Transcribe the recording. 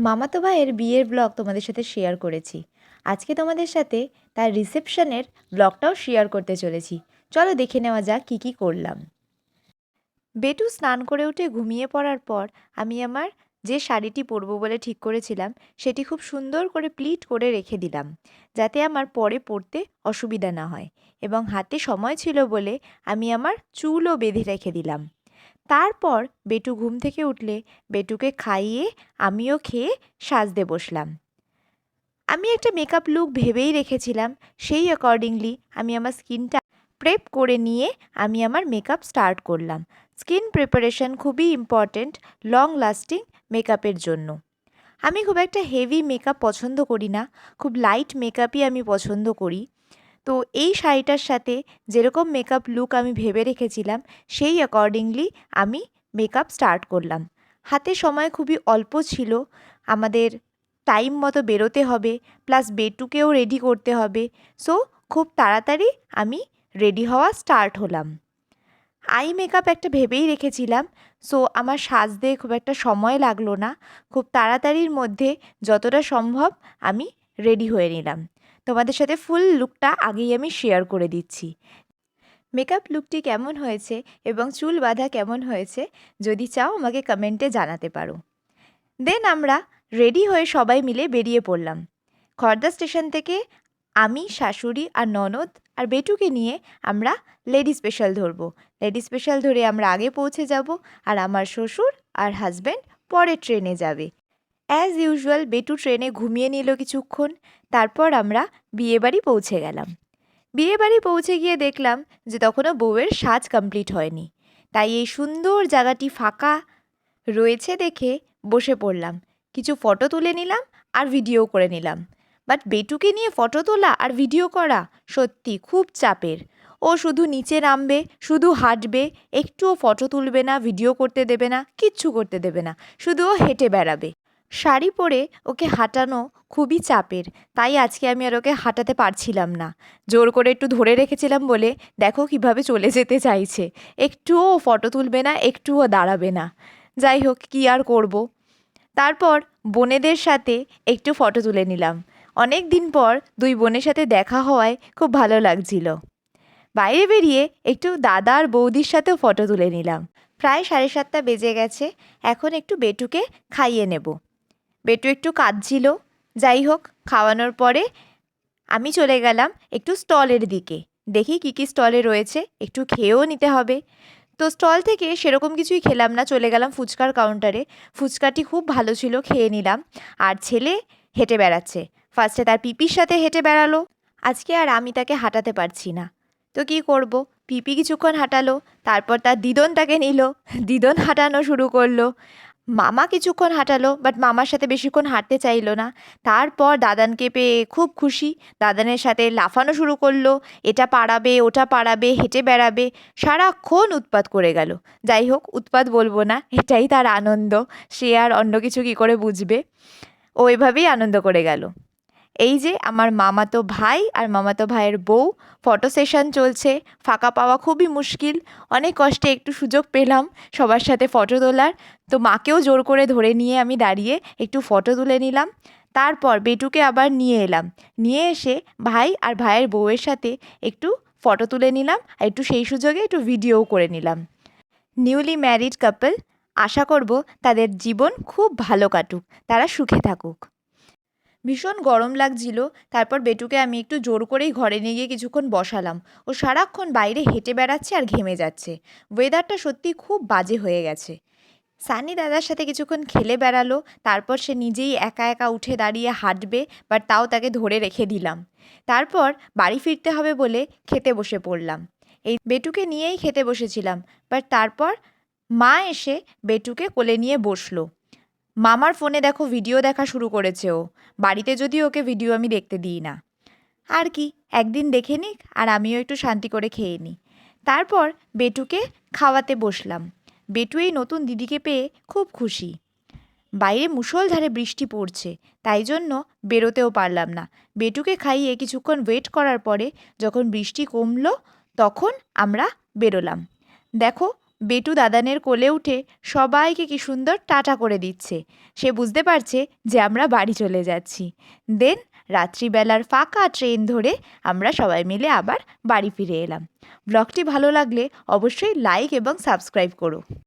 মামাতো ভাইয়ের বিয়ের ব্লগ তোমাদের সাথে শেয়ার করেছি। আজকে তোমাদের সাথে তার রিসেপশনের ব্লগটাও শেয়ার করতে চলেছি। চলো দেখে নেওয়া যাক কী কী করলাম। বেটু স্নান করে উঠে ঘুমিয়ে পড়ার পর আমি আমার যে শাড়িটি পরবো বলে ঠিক করেছিলাম, সেটি খুব সুন্দর করে প্লিট করে রেখে দিলাম, যাতে আমার পরে পরতে অসুবিধা না হয়। এবং হাতে সময় ছিল বলে আমি আমার চুলও বেঁধে রেখে দিলাম। তারপর বেটু ঘুম থেকে উঠলে বেটুকে খাইয়ে আমিও খেয়ে সাজতে বসলাম। আমি একটা মেকআপ লুক ভেবেই রেখেছিলাম, সেই অ্যাকর্ডিংলি আমি আমার স্কিনটা প্রেপ করে নিয়ে আমি আমার মেকআপ স্টার্ট করলাম। স্কিন প্রিপারেশন খুবই ইম্পর্ট্যান্ট লং লাস্টিং মেকআপের জন্য। আমি খুব একটা হেভি মেকআপ পছন্দ করি না, খুব লাইট মেকআপই আমি পছন্দ করি। তো এই শাড়িটার সাথে যেরকম মেকআপ লুক আমি ভেবে রেখেছিলাম, সেই অ্যাকর্ডিংলি আমি মেকআপ স্টার্ট করলাম। হাতে সময় খুবই অল্প ছিল, আমাদের টাইম মতো বেরোতে হবে প্লাস বেটুকেও রেডি করতে হবে সো খুব তাড়াতাড়ি আমি রেডি হওয়া স্টার্ট হলাম। আই মেকআপ একটা ভেবেই রেখেছিলাম সো আমার সাজতে খুব একটা সময় লাগল না, খুব তাড়াতাড়ির মধ্যে যতটা সম্ভব আমি রেডি হয়ে নিলাম। তোমাদের সাথে ফুল লুকটা আগেই আমি শেয়ার করে দিচ্ছি। মেকআপ লুকটি কেমন হয়েছে এবং চুল বাঁধা কেমন হয়েছে, যদি চাও আমাকে কমেন্টে জানাতে পারো। দেন আমরা রেডি হয়ে সবাই মিলে বেরিয়ে পড়লাম। খর্দা স্টেশন থেকে আমি, শাশুড়ি আর ননদ আর বেটুকে নিয়ে আমরা লেডি স্পেশাল ধরবো। লেডি স্পেশাল ধরে আমরা আগে পৌঁছে যাব আর আমার শ্বশুর আর হাজব্যান্ড পরে ট্রেনে যাবে। অ্যাজ ইউজুয়াল বেটু ট্রেনে ঘুমিয়ে নিল কিছুক্ষণ। তারপর আমরা বিয়েবাড়ি পৌঁছে গেলাম। বিয়েবাড়ি পৌঁছে গিয়ে দেখলাম যে তখনও বউয়ের সাজ কমপ্লিট হয়নি। তাই এই সুন্দর জায়গাটি ফাঁকা রয়েছে দেখে বসে পড়লাম। কিছু ফটো তুলে নিলাম আর ভিডিও করে নিলাম। বাট বেটুকে নিয়ে ফটো তোলা আর ভিডিও করা সত্যি খুব চাপের। ও শুধু নিচে নামবে, শুধু হাঁটবে, একটুও ফটো তুলবে না ভিডিও করতে দেবে না, কিচ্ছু করতে দেবে না। শুধু ও হেঁটে বেড়াবে। শাড়ি পরে ওকে হাঁটানো খুবই চাপের, তাই আজকে আমি আর ওকে হাঁটাতে পারছিলাম না। জোর করে একটু ধরে রেখেছিলাম বলে দেখো কীভাবে চলে যেতে চাইছে। একটুও ফটো তুলবে না, একটুও দাঁড়াবে না। যাই হোক, কী আর করব? তারপর বোনেদের সাথে একটু ফটো তুলে নিলাম। অনেক দিন পর দুই বোনের সাথে দেখা হওয়ায় খুব ভালো লাগছিল। বাইরে বেরিয়ে একটু দাদা আর বৌদির সাথেও ফটো তুলে নিলাম। প্রায় সাড়ে সাতটা বেজে গেছে, এখন একটু বেটুকে খাইয়ে নেব। বেটু একটু কাঁদছিল। যাই হোক, খাওয়ানোর পরে আমি চলে গেলাম একটু স্টলের দিকে। দেখি কী কী স্টলে রয়েছে, একটু খেয়েও নিতে হবে। তো স্টল থেকে সেরকম কিছুই খেলাম না, চলে গেলাম ফুচকার কাউন্টারে। ফুচকাটি খুব ভালো ছিল, খেয়ে নিলাম। আর ছেলে হেঁটে বেড়াচ্ছে। ফার্স্টে তার পিপির সাথে হেঁটে বেড়ালো। আজকে আর আমি তাকে হাঁটাতে পারছি না। তো কী করব? পিপি কিছুক্ষণ হাঁটালো, তারপর তার দিদন তাকে নিল। দিদন হাঁটানো শুরু করল। মামা কিছুক্ষণ হাঁটালো বাট মামার সাথে বেশিক্ষণ হাঁটতে চাইলো না। তারপর দাদানকে পেয়ে খুব খুশি। দাদানের সাথে লাফানো শুরু করল। এটা পাড়াবে, ওটা পাড়াবে, হেঁটে বেড়াবে, সারাক্ষণ উৎপাত করে গেল। যাই হোক, উৎপাত বলব না, এটাই তার আনন্দ। সে আর অন্য কিছু কী করে বুঝবে? ও এভাবেই আনন্দ করে গেল। এই যে আমার মামাতো ভাই আর মামাতো ভাইয়ের বউ ফটো সেশন চলছে, ফাঁকা পাওয়া খুবই মুশকিল। অনেক কষ্টে একটু সুযোগ পেলাম সবার সাথে ফটো তোলার। তো মাকেও জোর করে ধরে নিয়ে আমি দাঁড়িয়ে একটু ফটো তুলে নিলাম। তারপর বেটুকে আবার নিয়ে এলাম। নিয়ে এসে ভাই আর ভাইয়ের বউয়ের সাথে একটু ফটো তুলে নিলাম আর একটু সেই সুযোগে একটু ভিডিওও করে নিলাম। নিউলি ম্যারিড কাপল আশা করব তাদের জীবন খুব ভালো কাটুক। তারা সুখে থাকুক। ভীষণ গরম লাগছিল। তারপর বেটুকে আমি একটু জোর করেই ঘরে নিয়ে গিয়ে কিছুক্ষণ বসালাম। ও সারাক্ষণ বাইরে হেঁটে বেড়াচ্ছে আর ঘেমে যাচ্ছে। ওয়েদারটা সত্যি খুব বাজে হয়ে গেছে। সানি দাদার সাথে কিছুক্ষণ খেলে বেড়ালো, তারপর সে নিজেই একা একা উঠে দাঁড়িয়ে হাঁটবে বাট তাও তাকে ধরে রেখে দিলাম। তারপর বাড়ি ফিরতে হবে বলে খেতে বসে পড়লাম। এই বেটুকে নিয়েই খেতে বসেছিলাম বাট তারপর মা এসে বেটুকে কোলে নিয়ে বসল। মামার ফোনে দেখো ভিডিও দেখা শুরু করেছে ও বাড়িতে যদি ওকে ভিডিও আমি দেখতে দিই না। আর কি, একদিন দেখে নিক আর আমিও একটু শান্তি করে খেয়ে নিই। তারপর বেটুকে খাওয়াতে বসলাম। বেটু এই নতুন দিদিকে পেয়ে খুব খুশি। বাইরে মুষলধারে বৃষ্টি পড়ছে, তাই জন্য বেরোতেও পারলাম না। বেটুকে খাইয়ে কিছুক্ষণ ওয়েট করার পরে যখন বৃষ্টি কমলো, তখন আমরা বেরোলাম। দেখো বেটু দাদানের কোলে উঠে সবাইকে কি সুন্দর টাটা করে দিচ্ছে। সে বুঝতে পারছে যে আমরা বাড়ি চলে যাচ্ছি। দেন রাত্রিবেলার ফাঁকা ট্রেন ধরে আমরা সবাই মিলে আবার বাড়ি ফিরে এলাম। ব্লগটি ভালো লাগলে অবশ্যই লাইক এবং সাবস্ক্রাইব করো।